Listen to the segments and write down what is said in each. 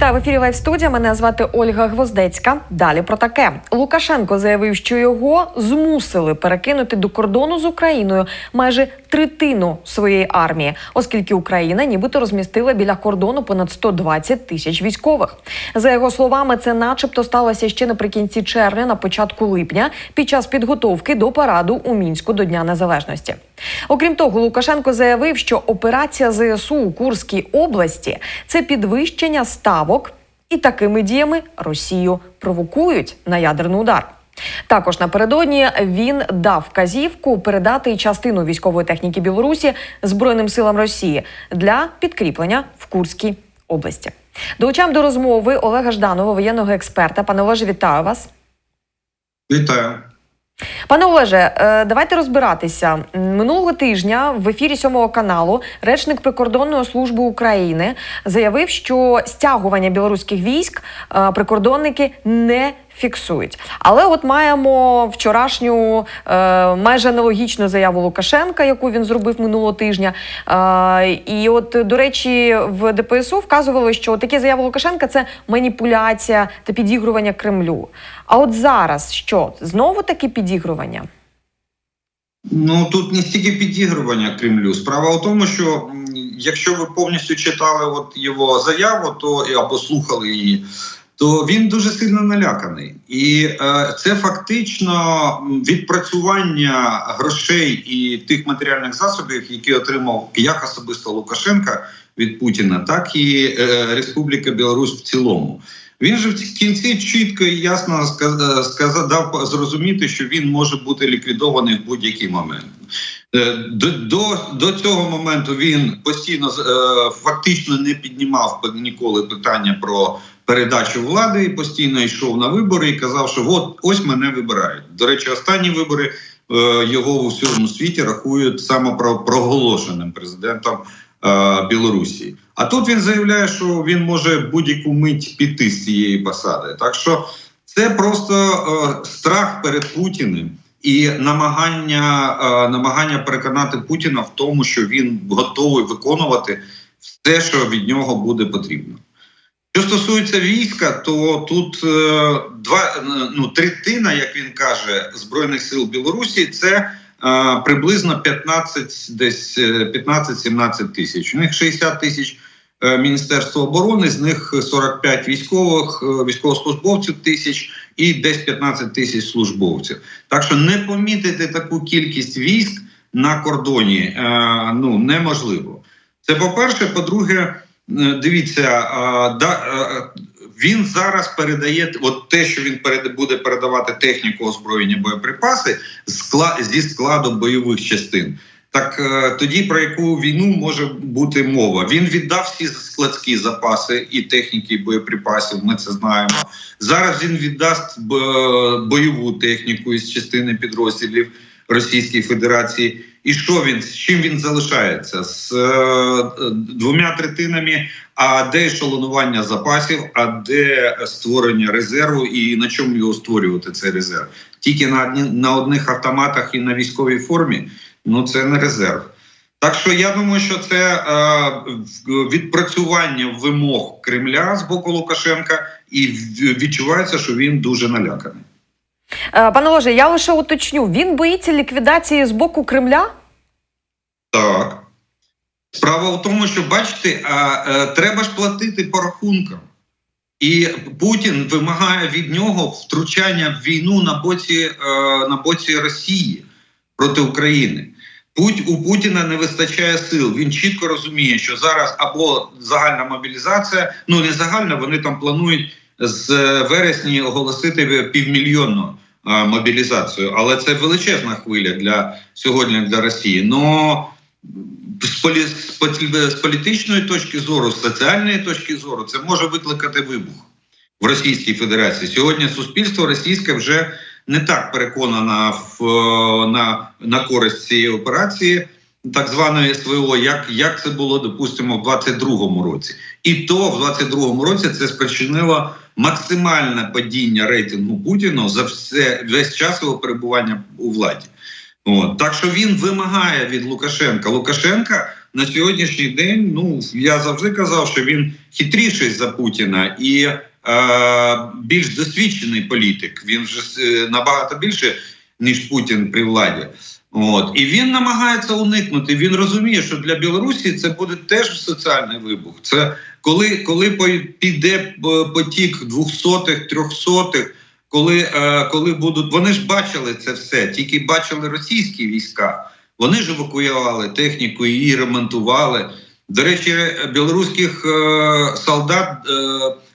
Вітаю в ефірі Лайв студія. Мене звати Ольга Гвоздецька. Далі про таке. Лукашенко заявив, що його змусили перекинути до кордону з Україною майже третину своєї армії, оскільки Україна нібито розмістила біля кордону понад 120 тисяч військових. За його словами, це, начебто, сталося ще наприкінці червня, на початку липня, під час підготовки до параду у мінську до Дня Незалежності. Окрім того, Лукашенко заявив, що операція ЗСУ у Курській області це підвищення ставок, і такими діями Росію провокують на ядерний удар. Також напередодні він дав вказівку передати частину військової техніки Білорусі Збройним силам Росії для підкріплення в Курській області. Долучаємо до розмови Олега Жданова, воєнного експерта. Пане Олеже, вітаю вас. Вітаю. Пане Олеже, е, давайте розбиратися. Минулого тижня в ефірі сьомого каналу речник прикордонної служби України заявив, що стягування білоруських військ е, прикордонники не фіксують. Але от маємо вчорашню е, майже аналогічну заяву Лукашенка, яку він зробив минулого тижня. Е, і от, до речі, в ДПСУ вказували, що такі заяви Лукашенка це маніпуляція та підігрування Кремлю. А от зараз що знову таки підігрування? Ну тут не стільки підігрування Кремлю. Справа у тому, що якщо ви повністю читали от його заяву, то або слухали її, то він дуже сильно наляканий, і е, це фактично відпрацювання грошей і тих матеріальних засобів, які отримав як особисто Лукашенка від Путіна, так і е, Республіка Білорусь в цілому. Він же в кінці чітко і ясно сказав, дав зрозуміти, що він може бути ліквідований в будь-який момент. Е, До, до, до цього моменту він постійно е, фактично не піднімав ніколи питання про передачу влади і постійно йшов на вибори і казав, що от ось мене вибирають. До речі, останні вибори е, його у всьому світі рахують самопроголошеним президентом е, Білорусі. А тут він заявляє, що він може будь-яку мить піти з цієї посади. Так що це просто е, страх перед Путіним і намагання, е, намагання переконати Путіна в тому, що він готовий виконувати все, що від нього буде потрібно. Що стосується війська, то тут е, два е, ну третина, як він каже, збройних сил Білорусі це е, приблизно 15, десь е, 15-17 тисяч. У них 60 тисяч Міністерства оборони, з них 45 військових військовослужбовців тисяч і десь 15 тисяч службовців. Так що не помітити таку кількість військ на кордоні ну неможливо. Це по-перше, по-друге, е, дивіться, е, да, е, він зараз передає от те, що він буде передавати техніку озброєння боєприпаси зі складу бойових частин. Так е, тоді про яку війну може бути мова? Він віддав всі складські запаси і техніки, і боєприпасів. Ми це знаємо. Зараз він віддасть бойову техніку із частини підрозділів Російської Федерації. І що він з чим він залишається? З е, двома третинами. А де ешелонування запасів, а де створення резерву, і на чому його створювати цей резерв? Тільки на на одних автоматах і на військовій формі. Ну це не резерв. Так що я думаю, що це е, відпрацювання вимог Кремля з боку Лукашенка, і відчувається, що він дуже наляканий. Е, Пане Олеже, я лише уточню: він боїться ліквідації з боку Кремля. Так. Справа в тому, що бачите, а, е, треба ж платити по рахункам. І Путін вимагає від нього втручання в війну на боці, е, на боці Росії проти України. Путь у Путіна не вистачає сил. Він чітко розуміє, що зараз або загальна мобілізація, ну не загальна, вони там планують з вересні оголосити півмільйонну мобілізацію, але це величезна хвиля для сьогодні для Росії. Но з, полі, з, полі- з політичної точки зору, з соціальної точки зору, це може викликати вибух в Російській Федерації. Сьогодні суспільство російське вже не так переконано в, на, на користь цієї операції, так званої СВО, як, як це було, допустимо, в 22-му році. І то в 22-му році це спричинило максимальне падіння рейтингу Путіна за все весь час його перебування у владі. От. Так що він вимагає від Лукашенка. Лукашенка на сьогоднішній день, ну я завжди казав, що він хитріший за Путіна і е, більш досвідчений політик. Він вже е, набагато більше ніж Путін при владі. От і він намагається уникнути. Він розуміє, що для Білорусі це буде теж соціальний вибух. Це коли, коли піде е, потік двохсотих, трьохсотих, коли, е, коли будуть вони ж бачили це все, тільки бачили російські війська. Вони ж евакуювали техніку, її ремонтували. До речі, білоруських е, солдат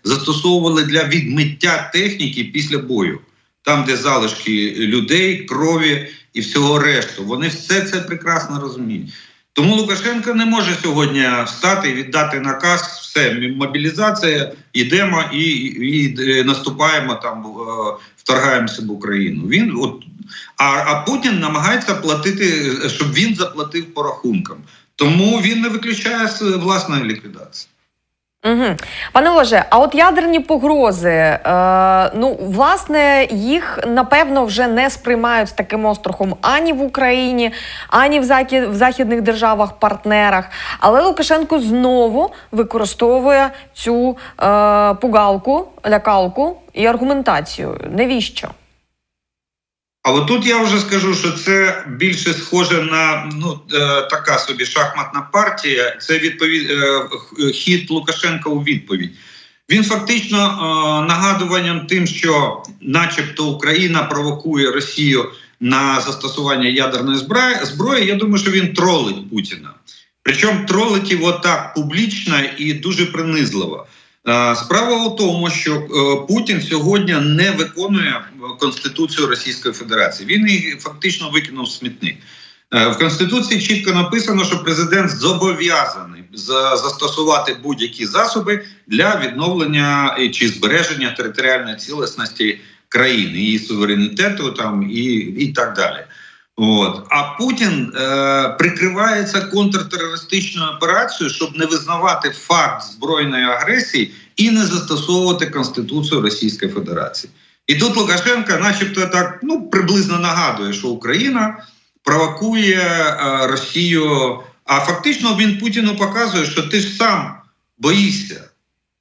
застосовували для відмиття техніки після бою, там, де залишки людей, крові і всього решту. Вони все це прекрасно розуміють. Тому Лукашенко не може сьогодні встати і віддати наказ. Все, мобілізація, йдемо і, і, і наступаємо там, е, вторгаємося в Україну. Він от а, а Путін намагається платити, щоб він заплатив по рахункам. Тому він не виключає власної ліквідації. Угу. Пане Олеже, а от ядерні погрози, е, ну власне, їх напевно вже не сприймають з таким острахом ані в Україні, ані в, захід, в західних державах-партнерах. Але Лукашенко знову використовує цю е, пугалку, лякалку і аргументацію. Навіщо? А от тут я вже скажу, що це більше схоже на ну е, така собі шахматна партія. Це відповідь е, хід Лукашенка у відповідь. Він фактично е, нагадуванням тим, що, начебто, Україна провокує Росію на застосування ядерної зброї. Я думаю, що він тролить Путіна. Причому тролить його так публічно і дуже принизливо. Е, Справа у тому, що е, Путін сьогодні не виконує е, Конституцію Російської Федерації. Він її фактично викинув в смітник. В Конституції чітко написано, що президент зобов'язаний застосувати будь-які засоби для відновлення чи збереження територіальної цілісності країни, її суверенітету там і, і так далі. От а Путін е, прикривається контртерористичною операцією, щоб не визнавати факт збройної агресії і не застосовувати Конституцію Російської Федерації. І тут Лукашенко, начебто, так ну приблизно нагадує, що Україна провокує е, Росію. А фактично він Путіну показує, що ти ж сам боїшся.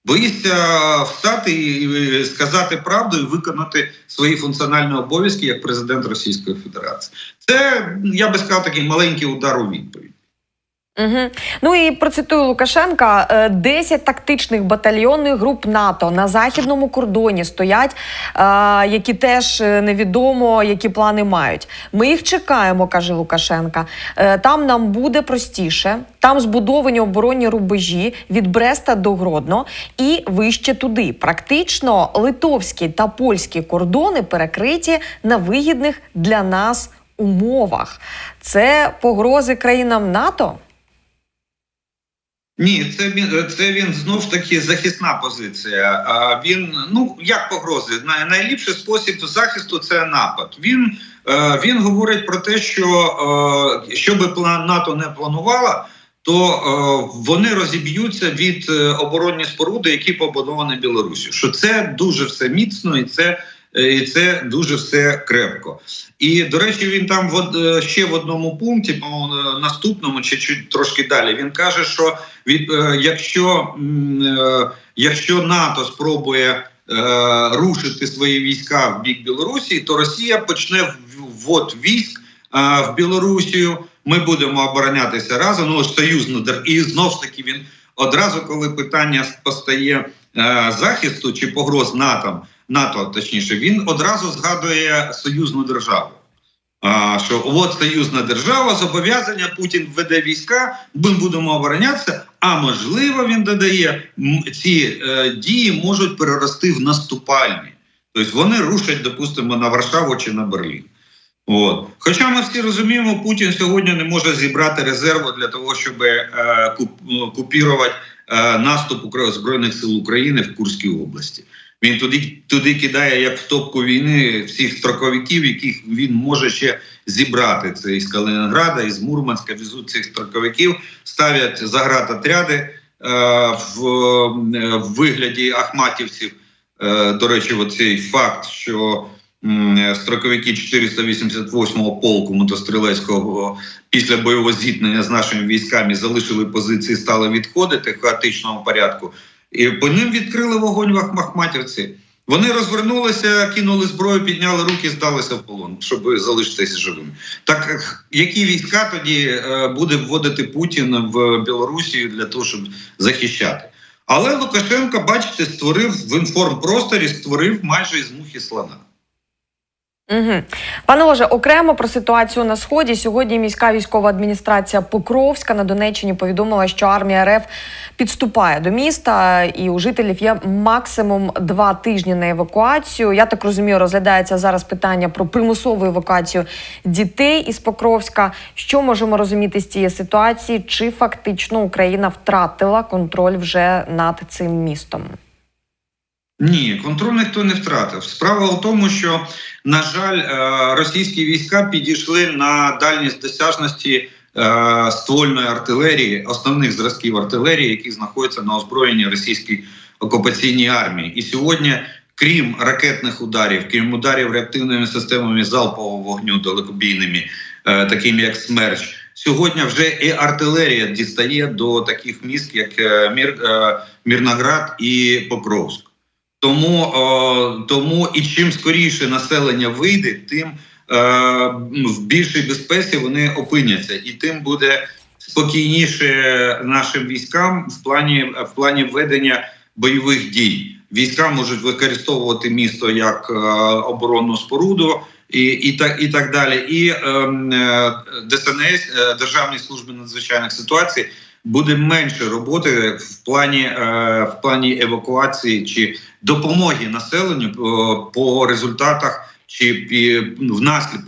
Боїшся встати і сказати правду і виконати свої функціональні обов'язки як президент Російської Федерації. Це я би сказав такий маленький удар у відповідь. Угу. Ну і процитую Лукашенка: е, 10 тактичних батальйонних груп НАТО на західному кордоні стоять, е, які теж е, невідомо, які плани мають. Ми їх чекаємо, каже Лукашенка. Е, Там нам буде простіше. Там збудовані оборонні рубежі від Бреста до Гродно і вище туди. Практично литовські та польські кордони перекриті на вигідних для нас умовах. Це погрози країнам НАТО. Ні, це він це він знов таки захисна позиція. А він ну як погрози? Най- Найліпший спосіб захисту це напад. Він е, він говорить про те, що е, що НАТО не планувала, то е, вони розіб'ються від оборонні споруди, які побудовані Білорусі. Що це дуже все міцно і це. Е, І це дуже все крепко. І до речі, він там в е, ще в одному пункті, по наступному чи чуть трошки далі, він каже, що від е, якщо, е, якщо НАТО спробує е, рушити свої війська в бік Білорусі, то Росія почне ввод військ е, в Білорусію. Ми будемо оборонятися разом. Ну союзно і знов ж таки він одразу, коли питання постає е, захисту чи погроз НАТО, НАТО, точніше, він одразу згадує союзну державу. А, що от союзна держава зобов'язання Путін введе війська, ми будемо оборонятися. А можливо, він додає, ці е, дії можуть перерости в наступальні. Тобто вони рушать, допустимо, на Варшаву чи на Берлін. От. Хоча ми всі розуміємо, Путін сьогодні не може зібрати резерву для того, щоб е, ну, купірувати е, наступ Збройних сил України в Курській області. Він туди, туди кидає як в топку війни всіх строковиків, яких він може ще зібрати. Це із Калининграда, із Мурманська везуть цих строковиків, ставлять заградотряди е, в, е, в вигляді ахматівців. Е, до речі, оцей факт, що строковики 488-го полку мотострілецького після бойового зіткнення з нашими військами залишили позиції, стали відходити в хаотичному порядку. І по ним відкрили вогонь в Вони розвернулися, кинули зброю, підняли руки, здалися в полон, щоб залишитися живими. Так які війська тоді е, буде вводити Путін в Білорусію для того, щоб захищати? Але Лукашенко, бачите, створив в інформпросторі, створив майже із мухи слона. Угу. Пане Олеже, окремо про ситуацію на сході. Сьогодні міська військова адміністрація Покровська на Донеччині повідомила, що армія РФ підступає до міста, і у жителів є максимум два тижні на евакуацію. Я так розумію, розглядається зараз питання про примусову евакуацію дітей із Покровська. Що можемо розуміти з цієї ситуації? Чи фактично Україна втратила контроль вже над цим містом? Ні, контроль ніхто не втратив. Справа в тому, що, на жаль, е, російські війська підійшли на дальність досяжності е, ствольної артилерії, основних зразків артилерії, які знаходяться на озброєнні російської окупаційній армії. І сьогодні, крім ракетних ударів, крім ударів реактивними системами залпового вогню далекобійними, е, такими як Смерч, сьогодні вже і артилерія дістає до таких міст, як Мір, Мірноград і Покровськ. Тому, е, тому і чим скоріше населення вийде, тим е, в більшій безпеці вони опиняться, і тим буде спокійніше нашим військам в плані в плані ведення бойових дій. Війська можуть використовувати місто як е, оборонну споруду. І, і так і так далі, і ем, е, ДСНС Державній службі надзвичайних ситуацій буде менше роботи в плані е, в плані евакуації чи допомоги населенню по, по результатах чи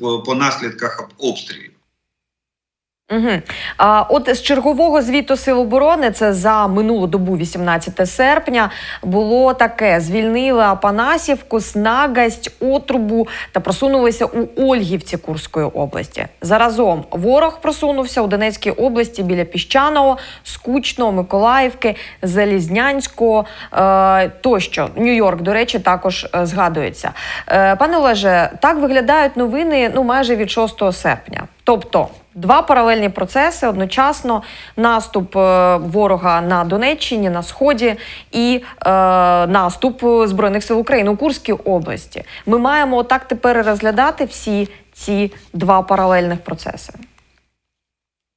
по, по наслідках обстрілів. Угу. А, от з чергового звіту Сил оборони, це за минулу добу, 18 серпня, було таке: звільнили Апанасівку, Снагасть, Отрубу та просунулися у Ольгівці Курської області. Заразом ворог просунувся у Донецькій області біля Піщаного, Скучного, Миколаївки, Залізнянського е, тощо. Нью-Йорк, до речі, також е, згадується. Е, пане Олеже, так виглядають новини ну майже від 6 серпня. Тобто два паралельні процеси одночасно: наступ е, ворога на Донеччині, на сході і е, наступ збройних сил України у Курській області. Ми маємо так тепер розглядати всі ці два паралельних процеси.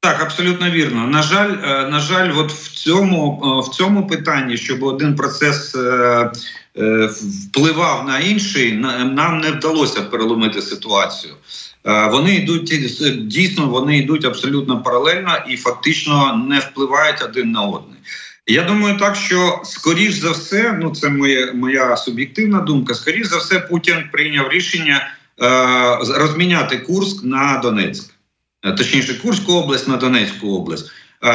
Так, абсолютно вірно. На жаль, е, на жаль, от в цьому е, в цьому питанні, щоб один процес впливав на інший, на- нам не вдалося переломити ситуацію. Е, Вони йдуть е, дійсно, вони йдуть абсолютно паралельно і фактично не впливають один на одний. Я думаю, так що скоріш за все, ну це моя, моя суб'єктивна думка. Скоріш за все, Путін прийняв рішення е, розміняти Курск на Донецьк. Е, точніше, Курську область на Донецьку область.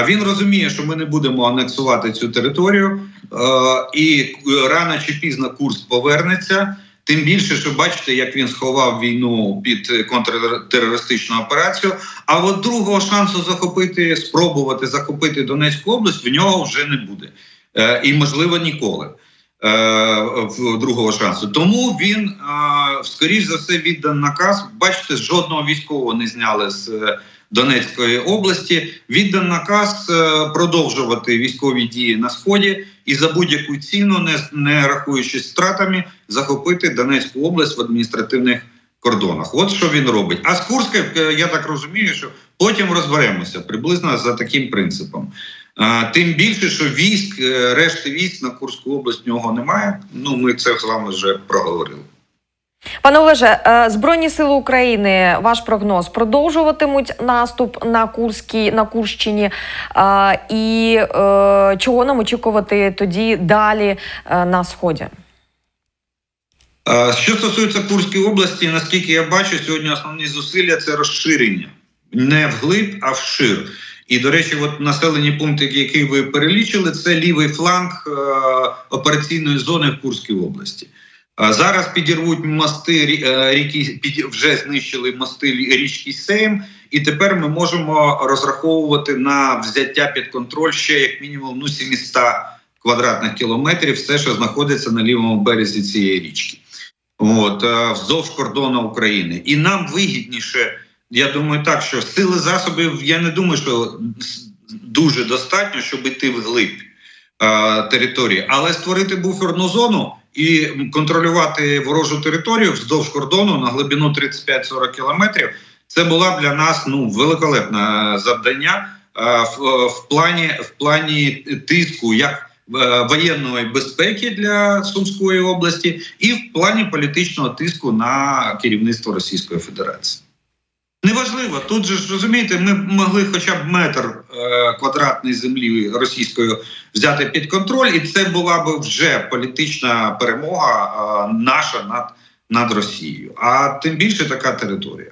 Він розуміє, що ми не будемо анексувати цю територію, і рано чи пізно Курск повернеться. Тим більше, що бачите, як він сховав війну під е, контртерористичну операцію. А от другого шансу захопити, спробувати захопити Донецьку область в нього вже не буде, Е, і можливо ніколи. е, другого шансу. Тому він, скоріш за все, віддан наказ. Бачите, жодного військового не зняли з Донецької області. Віддан наказ продовжувати військові дії на сході і за будь-яку ціну, не, не рахуючись стратами, захопити Донецьку область в адміністративних кордонах. От що він робить. А з Курська, е, я так розумію, що потім розберемося приблизно за таким принципом. Тим більше, що військ, е, решти військ на Курську область нього немає. Ну, ми це з вами вже проговорили. Пане Олеже, е, Збройні сили України, ваш прогноз продовжуватимуть наступ на Курській на Курщині. Е, І е, чого нам очікувати тоді далі на сході? Що стосується Курської області, наскільки я бачу, сьогодні основні зусилля це розширення не вглиб, а вшир. І, до речі, от населені пункти, які ви перелічили, це лівий фланг операційної зони в Курській області. Зараз підірвуть мости е, ріки, вже знищили мости річки Сейм, і тепер ми можемо розраховувати на взяття під контроль ще як мінімум ну, 700 квадратних кілометрів, все, що знаходиться на лівому березі цієї річки. от, е, вздовж кордону України. І нам вигідніше, я думаю, так, що сили засобів, я не думаю, що дуже достатньо, щоб йти вглиб е, території, але створити буферну зону і контролювати ворожу територію вздовж кордону на глибину 35-40 кілометрів. Це була для нас ну великолепне завдання е, в, в плані в плані тиску як е, воєнної безпеки для Сумської області, і в плані політичного тиску на керівництво Російської Федерації. Неважливо, тут же ж розумієте, ми могли хоча б метр е, квадратної землі російською взяти під контроль, і це була б вже політична перемога е, наша над, над Росією. А тим більше така територія.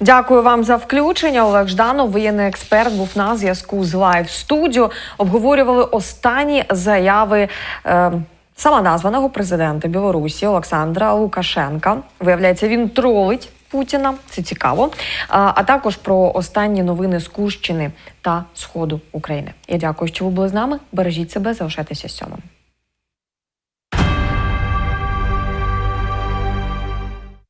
Дякую вам за включення. Олег Жданов, воєнний експерт, був на зв'язку з Live Studio. Обговорювали останні заяви. Е, Самоназваного президента Білорусі Олександра Лукашенка виявляється, він тролить Путіна. Це цікаво. А, також про останні новини з Курщини та Сходу України. Я дякую, що ви були з нами. Бережіть себе, залишайтеся сьомим.